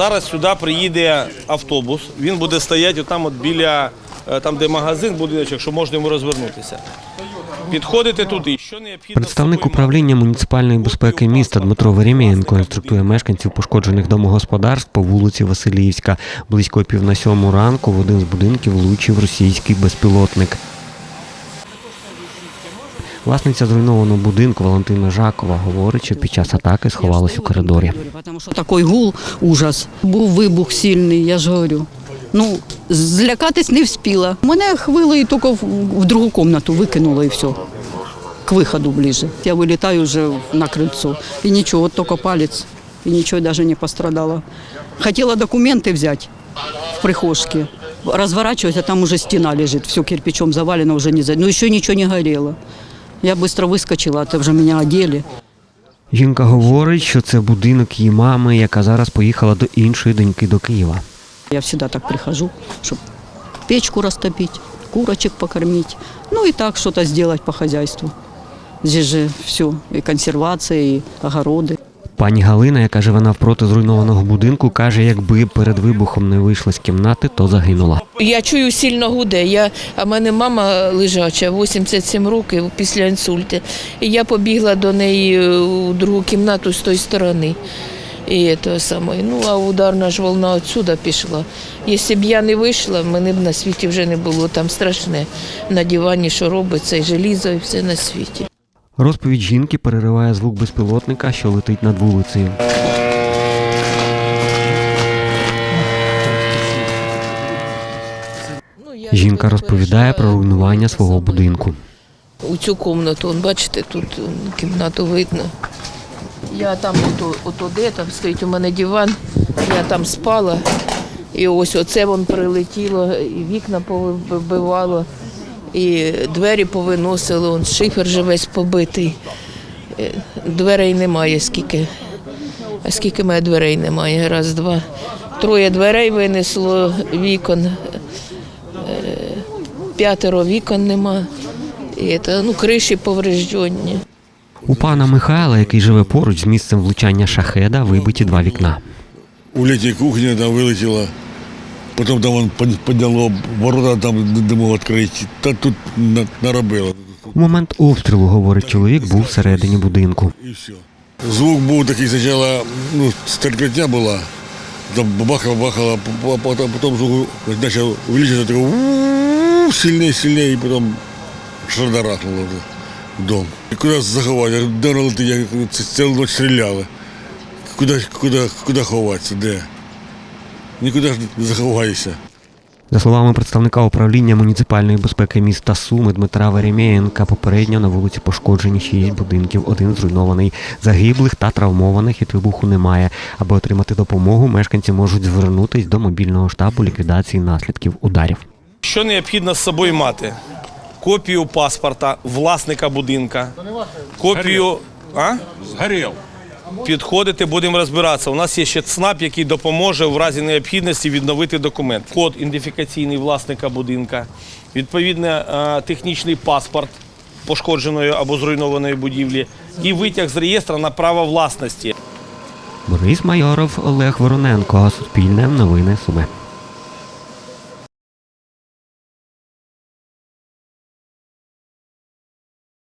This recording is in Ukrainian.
Зараз сюди приїде автобус. Він буде стояти там, от біля е, там, де магазин, будиночок, що можна йому розвернутися. Підходите туди. Що необхідно Представник управління муніципальної безпеки міста Дмитро Веремієнко інструктує мешканців пошкоджених домогосподарств по вулиці Васильівська. Близько пів на сьому ранку в один з будинків влучив російський безпілотник. Власниця зруйнованого будинку Валентина Жакова говорить, що під час атаки сховалась у коридорі. Тому що такий гул, ужас. Був вибух сильний, я ж говорю. Ну, злякатись не вспіла. Мене хвилею тільки в, другу кімнату викинуло і все. К виходу ближе. Я вилітаю вже на крильцо. І нічого, от тільки палець. І нічого навіть не пострадало. Хотіла документи взяти в прихожке. Разворачиваюсь, а там уже стена лежит, все кирпичом завалено, уже не за... Ну, еще ничего не горело. Я быстро выскочила, это вже меня одели. Жінка говорить, що це будинок її мами, яка зараз поїхала до іншої доньки до Києва. Я всегда так прихожу, чтобы печку растопить, курочек покормить, ну и так что-то сделать по хозяйству. Здесь же все, и консервация, и огороды. Пані Галина, яка живе навпроти зруйнованого будинку, каже, якби перед вибухом не вийшла з кімнати, то загинула. Я чую сильно гуде. Я, а мене мама лежача, 87 років після інсульту. І я побігла до неї е, у другу кімнату з тої сторони. І того саме. Ну, а ударна ж волна отсюда пішла. Якщо б я не вийшла, мене б на світі вже не було. Там страшне на дивані, що робиться, і желізо, і все на світі. Розповідь жінки перериває звук безпілотника, що летить над вулицею. Жінка розповідає про руйнування свого будинку. у цю кімнату. Бачите, тут кімнату видно. Я там, ото, ото де там стоїть у мене диван, я там спала. І ось оце вон прилетіло, і вікна повибивало, і двері повиносило, он шифер же весь побитий. Е, Дверей немає скільки. А скільки мене дверей немає? Раз, два. Троє дверей винесло вікон, е, п'ятеро вікон нема. І це, ну, криші повреждені. У пана Михайла, який живе поруч з місцем влучання шахеда, вибиті два вікна. У літній кухні там вилетіло, потім там вон підняло ворота там не мог відкрити. Та тут наробило. У момент обстрілу, говорить чоловік, був всередині будинку. І все. Звук був такий спочатку, ну, стрілкотня була, там бахало, бахало, а потім, звук почав «у-у-у», сильніше, сильніше, і потім шардарахнуло в дом. І куди заховати? Де летить? Я- цілу ніч стріляли. Куди, куди, куди ховатися? Де? Нікуди ж не заховаєшся. За словами представника управління муніципальної безпеки міста Суми Дмитра Веремєєнка, попередньо на вулиці пошкоджені шість будинків, один зруйнований. Загиблих та травмованих від вибуху немає. Аби отримати допомогу, мешканці можуть звернутись до мобільного штабу ліквідації наслідків ударів. Що необхідно з собою мати? Копію паспорта власника будинка, копію. А? Згорів. Підходити, будемо розбиратися. У нас є ще ЦНАП, який допоможе в разі необхідності відновити документ. Код ідентифікаційний власника будинка, відповідно, е, технічний паспорт пошкодженої або зруйнованої будівлі і витяг з реєстру на право власності. Борис Майоров, Олег Вороненко, Суспільне, Новини Суми.